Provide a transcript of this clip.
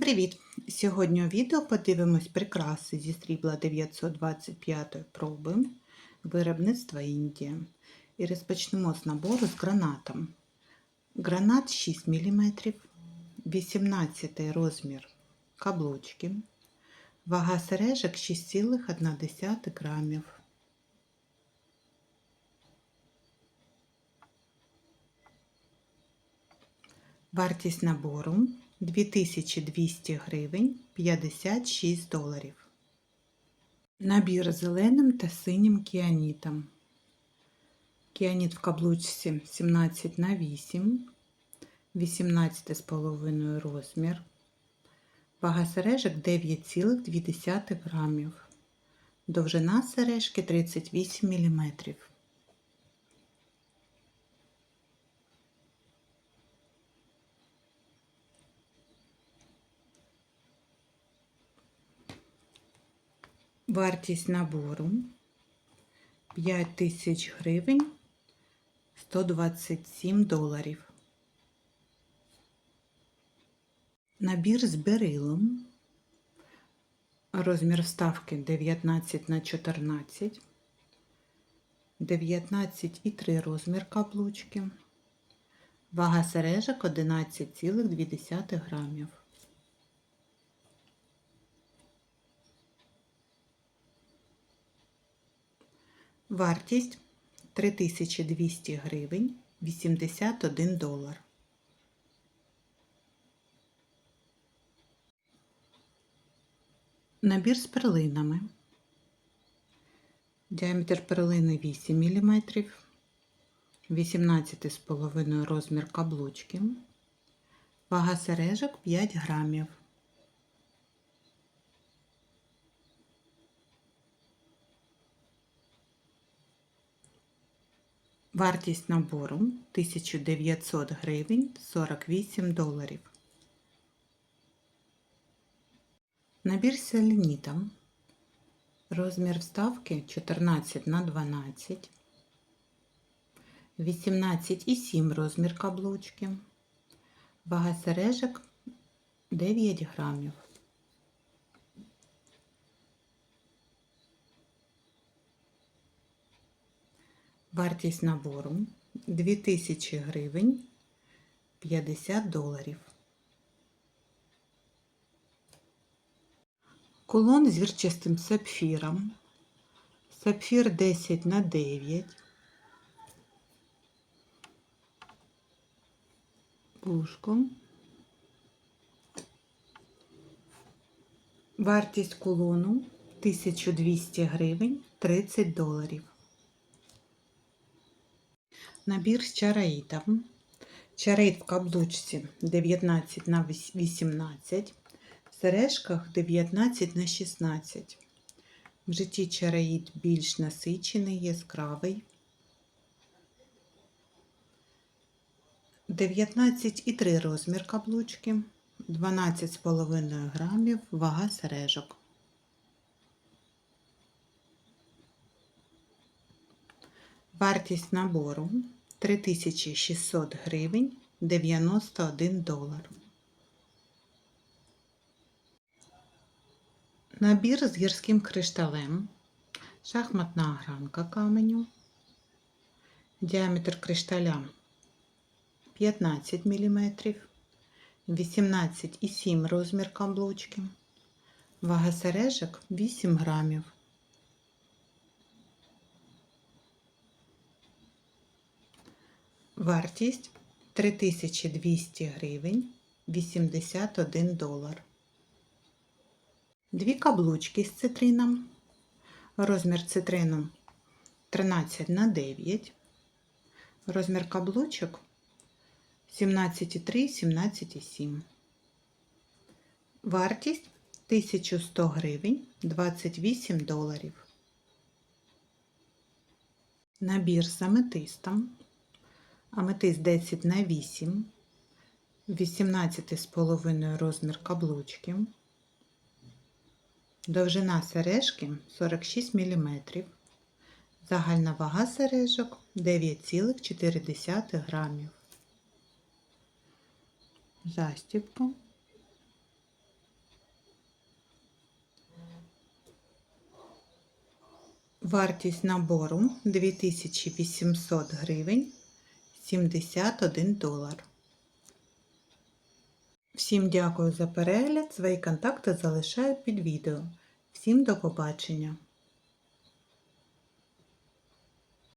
Привіт! Сьогодні у відео подивимось прикраси зі срібла 925 проби виробництва Індія. І розпочнемо з набору з гранатом. Гранат 6 мм, 18 розмір каблучки, вага сережок 6,1 грамів. Вартість набору 2200 гривень 56 доларів. Набір зеленим та синім кіанітом. Кіаніт в каблучці 17 на 8, 18,5 розмір. Вага сережок 9,2 грамів. Довжина сережки 38 мм. Вартість набору 5 тисяч гривень 127 доларів. Набір з берилом. Розмір вставки 19 на 14, 19,3 розмір каблучки. Вага сережок 11,2 грамів. Вартість 3200 гривень 81 долар. Набір з перлинами. Діаметр перлини 8 мм, 18,5 розмір каблучки, вага сережок 5 грамів. Вартість набору 1900 гривень 48 доларів. Набір з селенітом. Розмір вставки 14 на 12, 18,7 розмір каблучки, вага сережок 9 грамів. Вартість набору 2000 гривень 50 доларів. Кулон з вірчастим сапфіром. Сапфір 10 на 9. Пушку. Вартість кулону 1200 гривень 30 доларів. Набір з чараїтом. Чараїт в каблучці 19 на 18, в сережках 19 на 16. В житті чараїт більш насичений, яскравий. 19,3 розмір каблучки, 12,5 грамів, вага сережок. Вартість набору 3600 гривень 91 долар. Набір з гірським кришталем, шахматна гранка каменю, діаметр кришталя 15 мм, 18,7 розмір каблучки, вага сережок 8 грамів. Вартість 3200 гривень 81 долар. Дві каблучки з цитрином. Розмір цитрину 13 на 9. Розмір каблучок 17,3, 17,7. Вартість 1100 гривень 28 доларів. Набір з аметистом Аметист 10 на 8, 18 з половиною розмір каблучки, довжина сережки 46 мм, загальна вага сережок 9,4 грамів. Застібку. Вартість набору 2800 гривень. 71 долар. Всім дякую за перегляд. Свої контакти залишаю під відео. Всім до побачення!